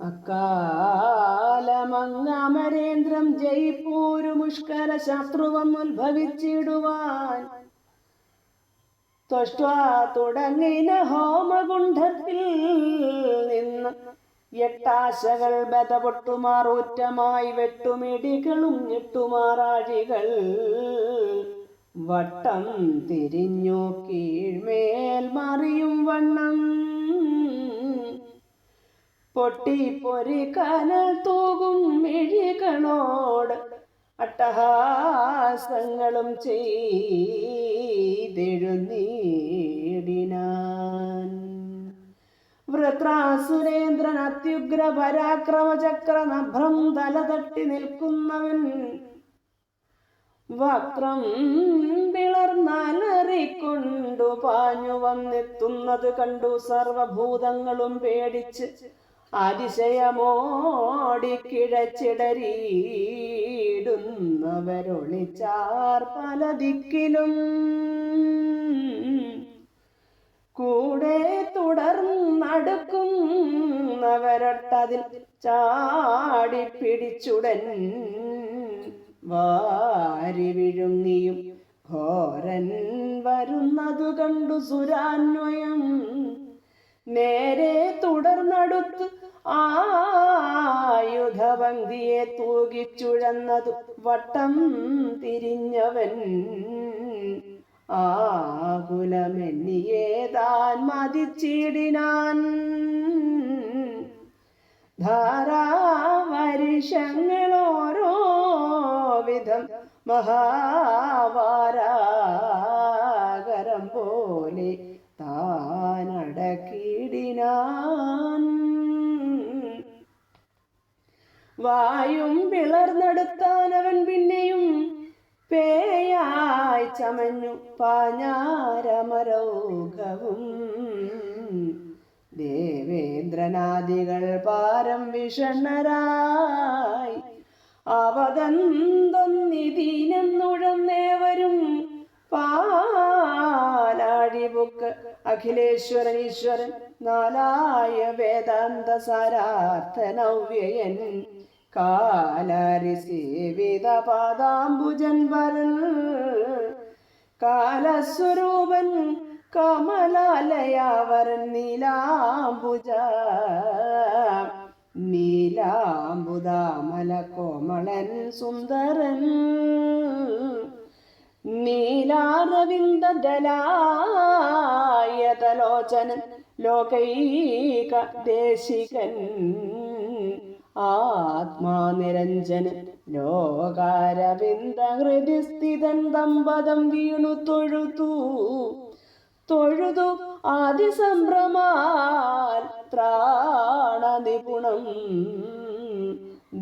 അക്കാലമങ്ങമരേന്ദ്രം ജയ്പൂരു മുഷ്കര ശത്രുവന്നുത്ഭവിച്ചിടുവാൻ ത്വഷ്ട്വാ തുടങ്ങിന ഹോമകുണ്ഠത്തിൽ നിന്ന് എട്ടാശകൾ ബതപൊട്ടുമാർ ഒറ്റമായി വെട്ടുമിടികളും ഞെട്ടുമാറാഴികൾ. വട്ടം തിരിഞ്ഞു കീഴ്മേൽ മറിയും വണ്ണം പൊട്ടി പൊരി കനൽ തൂകും മിഴികളോട് അട്ടഹാസങ്ങളും ചെയ്തെഴുന്നീടിനാൻ. വൃത്രാസുരേന്ദ്രൻ അത്യുഗ്ര പരാക്രമ ചക്ര നഭ്രം തല തട്ടി നിൽക്കുന്നവൻ വക്രം വിളർന്നലറിക്കൊണ്ടു പാഞ്ഞു വന്നെത്തുന്നത് കണ്ടു സർവഭൂതങ്ങളും പേടിച്ച് അതിശയമോടി കിഴച്ചിടരീടുന്നവരൊളിച്ചാർ പല ദിക്കിലും. കൂടെ തുടർന്നടുക്കുന്നവരൊട്ടതിൽ ചാടി പിടിച്ചുടൻ വാരി വിഴുങ്ങിയും ഘോരൻ വരുന്നതു കണ്ടു സുരാന്വയം. നേരെ തുടർന്നടുത്ത് ആയുധപങ്ക്തിയെ തൂകിച്ചുഴന്നതു വട്ടം തിരിഞ്ഞവൻ. ആകുലമെന്നിയെ താൻ മതിച്ചിടിനാൻ. ധാരാവരിഷങ്ങളോരോ വിധം മഹാവാരാകരം പോലെ താനടക്കിടിനാൻ. വായും പിളർന്നെടുത്താൻ അവൻ പിന്നെയും പേയായി ചമഞ്ഞു പാഞ്ഞാരമരോഗവും. ദേവേന്ദ്രനാദികൾ പാരം വിഷണ്ണരായി. അവതന്തൊന്നിതീനെന്നുഴന്നേവരും പാലാഴിബുക്ക് അഖിലേശ്വരൻ ഈശ്വരൻ നാലായ വേദാന്ത സാരാർത്ഥനവ്യയൻ കാലാരി പാദാംബുജൻ വരൻ. കാലസ്വരൂപൻ കമലാലയാവരൻ നീലാംബുജ. നീലാംബുദാമല കോമളൻ സുന്ദരൻ. നീലാരവിന്ദലായതലോചനൻ ലോകൈക ദേശികൻ. ആത്മാനിരഞ്ജനൻ ലോകാരവിന്ദ ഹൃദിസ്ഥിതൻ ദമ്പതം വീണു തൊഴുതു. തൊഴുതു ആദിസംഭ്രമാൽ ത്രാണനിപുണം.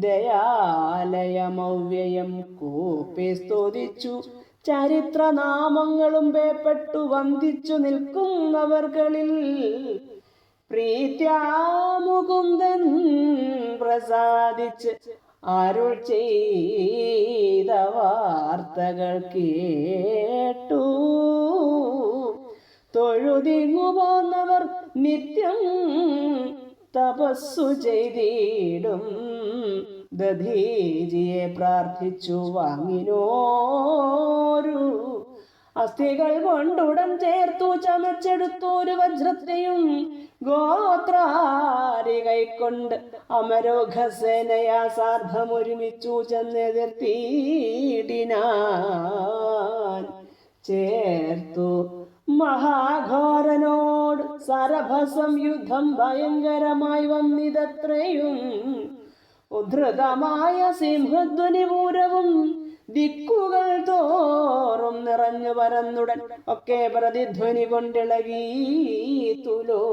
ദയാലയമൗവ്യയം കൂപ്പി സ്തുതിച്ചു. ചരിത്രനാമങ്ങളും പേപ്പെട്ടു വന്ദിച്ചു നിൽക്കുന്നവർകളിൽ പ്രീത്യാമുകുന്ദൻ പ്രസാദിച്ച് അരുൾ ചെയ്ത വാർത്തകൾ കേട്ടു. തൊഴുതിങ്ങു പോന്നവർ നിത്യം തപസ്സു ചെയ്തിടും. ദധീജിയെ പ്രാർത്ഥിച്ചു വാങ്ങിനോരു അസ്ഥികൾ കൊണ്ടുടൻ ചേർത്തു ചമച്ചെടുത്തോരു വജ്രത്തെയും ഗോത്രാരി കൈക്കൊണ്ട് അമരോഘസേനയാ സാർദ്ധമൊരുമിച്ചു ചെന്നെതിർത്തിയിടിനാൻ ചേർത്തു മഹാഘോരനോട് സരഭസം യുദ്ധം ഭയങ്കരമായി വന്നിതത്രയും. ഉദ്ധൃതമായ സിംഹധ്വനിപൂരവും തോറും നിറഞ്ഞു പരന്നുടൻ ഒക്കെ പ്രതിധ്വനി കൊണ്ടിളകി തുലോ.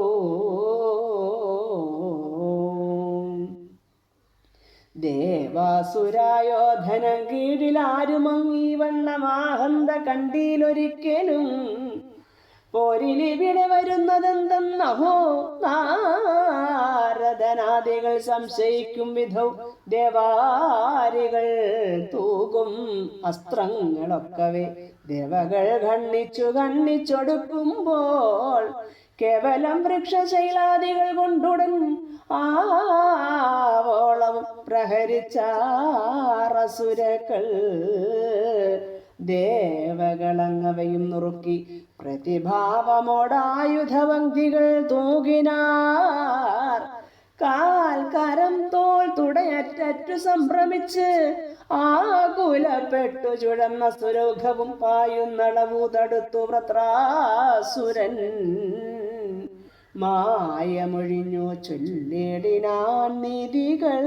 ദേവാസുരായോധനം കീഴിലാരുമങ്ങി വണ്ണമാഹന്ത കണ്ടീലൊരിക്കലും പോരിലിവിടെ വരുന്നതെന്തെന്നഹോ നാരദനാദികൾ സംശയിക്കും വിധവും ദേവാരികൾ തൂകും അസ്ത്രങ്ങളൊക്കവേ. ദേവകൾ കണ്ണിച്ചു കണ്ണിച്ചൊടുക്കുമ്പോൾ കേവലം വൃക്ഷശൈലാദികൾ കൊണ്ടുടൻ ആ പ്രഹരിച്ചാറസുരക്കൾ ദേവകളങ്ങവയും നുറുക്കി പ്രതിഭാവമോടായുധവങ്കികൾ തൂകിനാർ. കാൽ കരം തുടയറ്റു സംഭ്രമിച്ച് ആകുലപ്പെട്ടു ചുഴന്ന സുരൗഘവും പായുന്നളവു തടുത്തു വ്രത്രാസുരൻ മായമൊഴിഞ്ഞു ചൊല്ലിടിനാൻ നിധികൾ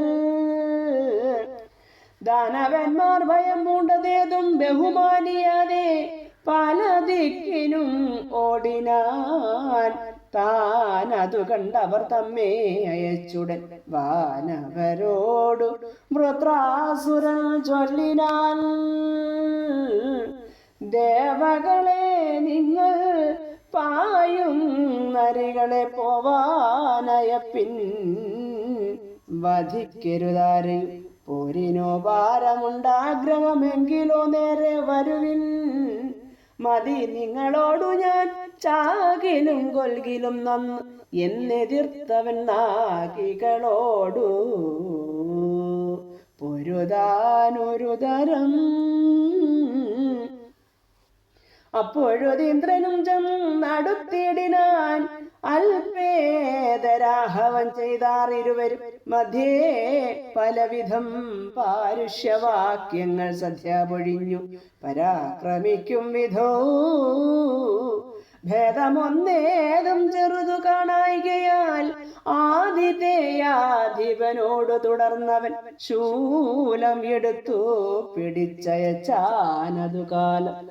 ദാനവന്മാർ ഭയം പൂണ്ടതേതും ബഹുമാനിയാതെ പല ദിക്കിനും ഓടിനാൻ താൻ അതു കണ്ടവർ തമ്മേ അയച്ചുടൻ വാനവരോടു വൃത്രാസുരൻ ചൊല്ലിനാൻ ദേവകളെ നിങ്ങൾ പായും നരികളെ പോവാനയപ്പിൻ. വധിക്കരുതാരെയും പോരിനോ ഭാരമുണ്ടാഗ്രഹമെങ്കിലോ നേരെ വരുവിൻ. മതി നിങ്ങളോടു ഞാൻ ചാകിലും കൊൽകിലും നന്ന് എന്നെതിർത്തവൻ നാകികളോടു പൊരുതാനൊരുതരം. തരം അപ്പോഴൊതീന്ദ്രനും ചെന്നടുത്തിടിനാൻ അൽപേതരാഹവൻ ചെയ്താർ ഇരുവരും. മധ്യേ പലവിധം പാരുഷ്യവാക്യങ്ങൾ സദ്യ പൊഴിഞ്ഞു. പരാക്രമിക്കും വിധോ ഭേദമൊന്നേതും ചെറുതു കാണായികയാൽ ആദിതേയാധിപനോട് തുടർന്നവൻ ശൂലം എടുത്തു പിടിച്ചയച്ചാനതു കാലം.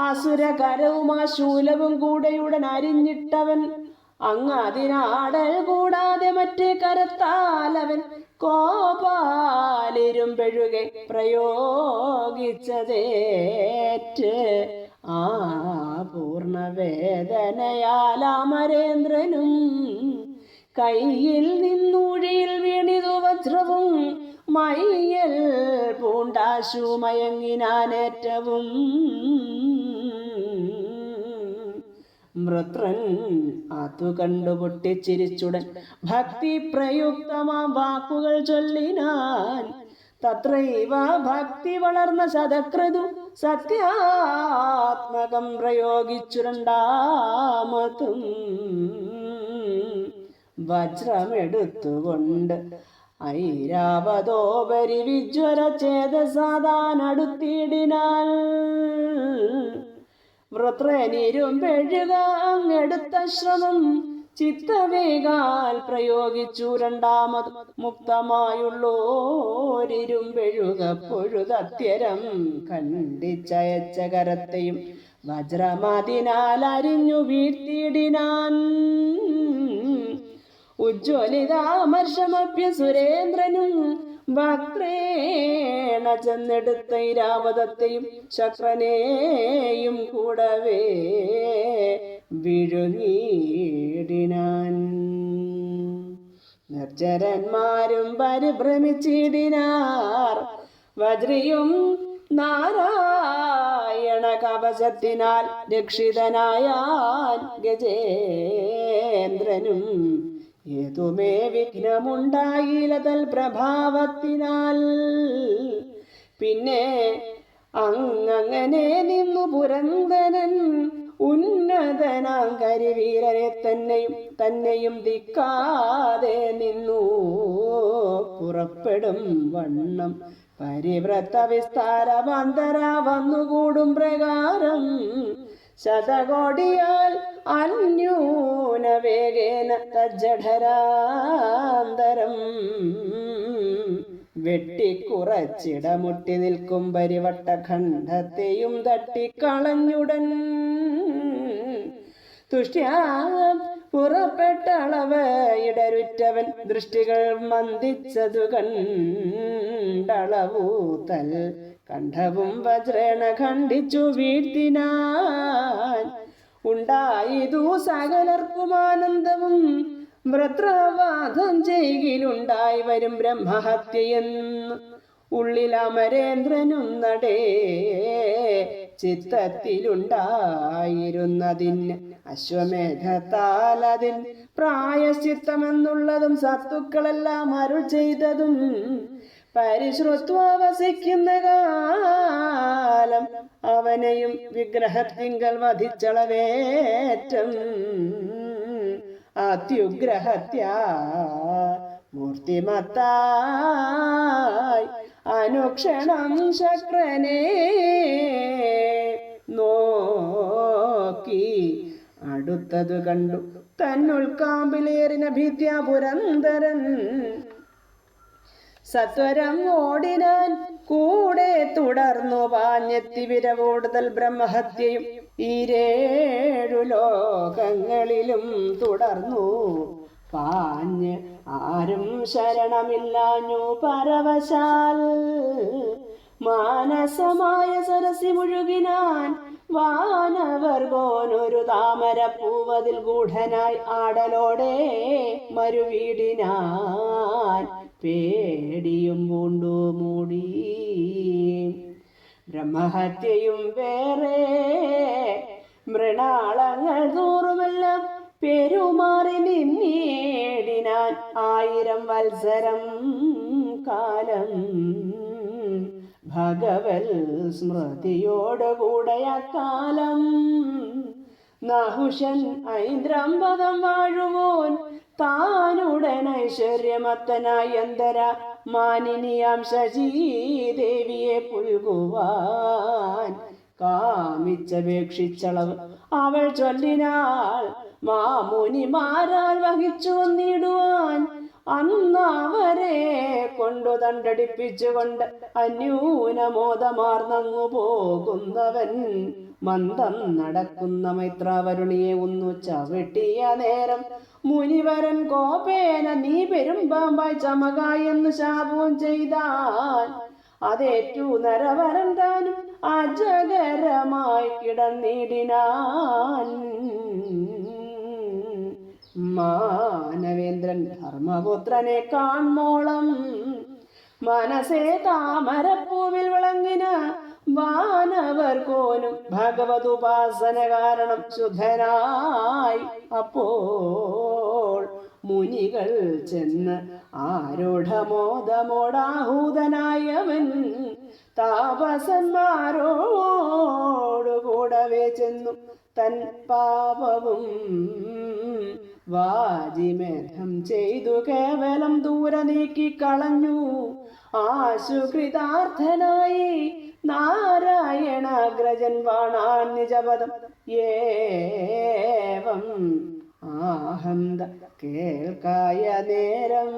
അസുരകരവും ആ ശൂലവും കൂടെയുടൻ അരിഞ്ഞിട്ടവൻ അങ്ങ് അതിനാടൽ കൂടാതെ മറ്റേ കരത്താലവൻ കോപാലിരും പെഴുകെ പ്രയോഗിച്ചതേറ്റ് ആ അമരേന്ദ്രനും കയ്യിൽ നിന്നൂഴിയിൽ വീണിതു വജ്രവും മയ്യൽ പൂണ്ടാശു മയങ്ങിനാനേറ്റവും മൃത്രൻ അതു കണ്ടു പൊട്ടിച്ചിരിച്ചുടൻ ഭക്തി പ്രയുക്തമാം വാക്കുകൾ ചൊല്ലിനാൻ. തത്രൈവ ഭക്തി വളർന്ന ശതക്രതു സത്യാത്മകം പ്രയോഗിച്ചു രണ്ടാമതും വജ്രമെടുത്തുകൊണ്ട് ഐരാവതോപരി വിജ്വര ചേതസാദാനടുത്തിടിനാൽ വൃത്രനിരുമ്പെഴുക അങ്ങെടുത്ത ശ്രമം ചിത്തവേഗാൽ പ്രയോഗിച്ചു രണ്ടാമത് മുക്തമായുള്ളോരിരുമ്പെഴുക പൊഴുതത്യരം കണ്ടിച്ചയച്ച കരത്തെയും വജ്രമതിനാൽ അരിഞ്ഞു വീഴ്ത്തിയിടിനാൻ. ഉജ്ജ്വലിതാമർഷമഭ്യ സുരേന്ദ്രനും ഭക്തേണ ചെന്നെടുത്ത ഇരാവതത്തെയും ശക്രനെയും കൂടവേ വിഴുങ്ങിയിടിനാൻ നിർജരന്മാരും പരിഭ്രമിച്ചിടിനാർ. വജ്രിയും നാരായണ കവചത്തിനാൽ രക്ഷിതനായ ഗജേന്ദ്രനും. ഏതുമേ വിഘ്നമുണ്ടായില്ല പ്രഭാവത്തിനാൽ. പിന്നെ അങ്ങങ്ങനെ നിന്നു പുരന്തനൻ ഉന്നതനാം കരിവീരനെ തന്നെയും തന്നെയും ദിക്കാതെ നിന്നു. പുറപ്പെടും വണ്ണം. പരിവ്രത വിസ്താരമന്തര വന്നുകൂടും പ്രകാരം. ശതകോടിയാൽ അന്യൂന വേഗേന തജ്ജഠരാന്തരം. വെട്ടിക്കുറച്ചിടമുട്ടി നിൽക്കും പരിവട്ട ഖണ്ഡത്തെയും തട്ടിക്കളഞ്ഞുടൻ. തുഷ്ട്യാ പുറപ്പെട്ടളവ് ഇടരുറ്റവൻ ദൃഷ്ടികൾ മന്ദിച്ചതു കണ്ടളവൂതൽ. കണ്ഠവും വജ്രേണ ഖണ്ഡിച്ചു വീഴ്ത്തിനാൻ. ഉണ്ടായിതു സകലർക്കും ആനന്ദവും വ്രത്രവാദം ചെയ്യിലുണ്ടായി വരും ബ്രഹ്മഹത്യയെന്ന് ഉള്ളിൽ അമരേന്ദ്രനും നടേ ചിത്തത്തിലുണ്ടായിരുന്നതിന് അശ്വമേധത്താൽ അതിൽ പ്രായശ്ചിത്തമെന്നുള്ളതും സത്തുക്കളെല്ലാം അരുൾ ചെയ്തതും പരിശ്രുത്വ വസിക്കുന്ന കാലം അവനെയും വിഗ്രഹത്തിങ്കൽ വധിച്ചളവേറ്റം. അത്യുഗ്രഹത്യ അനുക്ഷണം ശക്രനെ നോക്കി. അടുത്തത് കണ്ടു. തന്നുൾക്കാമ്പിലേറിന ഭിദ്യ പുരന്തരൻ സത്വരം ഓടിനാൻ കൂടെ തുടർന്നു പാഞ്ഞെത്തി വിരവോടുതൽ ബ്രഹ്മഹത്യയും. ഈരേഴു ലോകങ്ങളിലും തുടർന്നു. പാഞ്ഞ് ആരും ശരണമില്ലാഞ്ഞു പരവശാൽ. മാനസമായ സരസി മുഴുകിനാൻ വാനവർഗോനൊരു താമര പൂവതിൽ ഗൂഢനായി ആടലോടെ മരുവീടിനാൻ പേടിയും പൂണ്ടു മൂടി. ബ്രഹ്മഹത്യയും വേറെ. മൃണാളങ്ങൾ തോറുമെല്ലാം പെരുമാറി നിന്നേടിനാൻ ആയിരം വത്സരം കാലം. ഭഗവൽ സ്മൃതിയോടുകൂടയ കാലം നഹുഷൻ ഐന്ദ്രംപദം വാഴുവോൻ താനുടൻ ഐശ്വര്യമത്തനായി അന്തര മാനിനിയാം ശശീദേവിയെ പുൽകുവാൻ കാമിച്ചപേക്ഷിച്ചളവ് അവൾ ചൊല്ലിനാൾ മാമുനിമാരാൽ വഹിച്ചു വന്നിടുവാൻ അന്നവരെ കൊണ്ടു തണ്ടടിപ്പിച്ചുകൊണ്ട് അന്യൂനമോദമാർന്നങ്ങു പോകുന്നവൻ മന്ദം നടക്കുന്ന മൈത്രാവരുണിയെ ഒന്നു ചവിട്ടിയ നേരം മുനിവരൻ കോപേന നീ പെരുമ്പാമ്പായി ചമകായെന്ന് ശാപവും ചെയ്താൽ അതേറ്റു നരവരൻ താനും അജകരമായി കിടന്നിടിനാൻ. മാനവേന്ദ്രൻ ധർമ്മപുത്രനെ കാൺമോളം. മനസേ താമരപ്പൂവിൽ വിളങ്ങിന വാനവർ ഭഗവത് ഉപാസന കാരണം ശുദ്ധനായി അപ്പോൾ മുനികൾ ചെന്ന് ആരോഢമോദമോടാഹൂതനായവൻ താപസന്മാരോടുകൂടവേ ചെന്നു തൻ പാപവും വാജിമേധം ചെയ്തു കേവലം ദൂരെ നീക്കി കളഞ്ഞു. ആശുകൃതാർത്ഥനായി നാരായണാഗ്രജൻ വാണാൻ നിജപദം ഏവം ആഹന്ത കേൾക്കായ നേരം.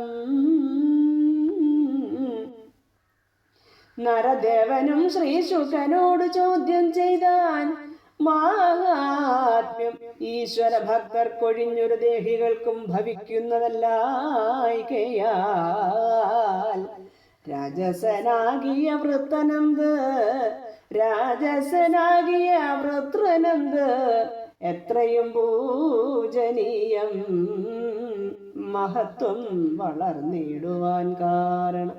നരദേവനും ശ്രീശുഖനോട് ചോദ്യം ചെയ്താൻ മാഹാത്മ്യം. ഈശ്വര ഭക്തർ കൊഴിഞ്ഞൊരു ദേഹികൾക്കും ഭവിക്കുന്നതല്ലായികയാൽ രാജസനാകിയ വൃത്തനന്ത് രാജസനാകിയ വൃത്രനന്ത് എത്രയും പൂജനീയം മഹത്വം വളർന്നിടുവാൻ കാരണം.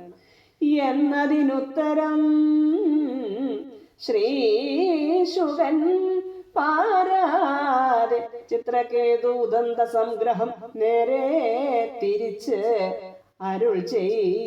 എന്നതിനുത്തരം ശ്രീശുകൻ പാരാതെ ചിത്രകേതു ദന്ത സംഗ്രഹം നേരെ തിരിച്ച് അരുൾ ചെയ്തരുളിടിനാൻ.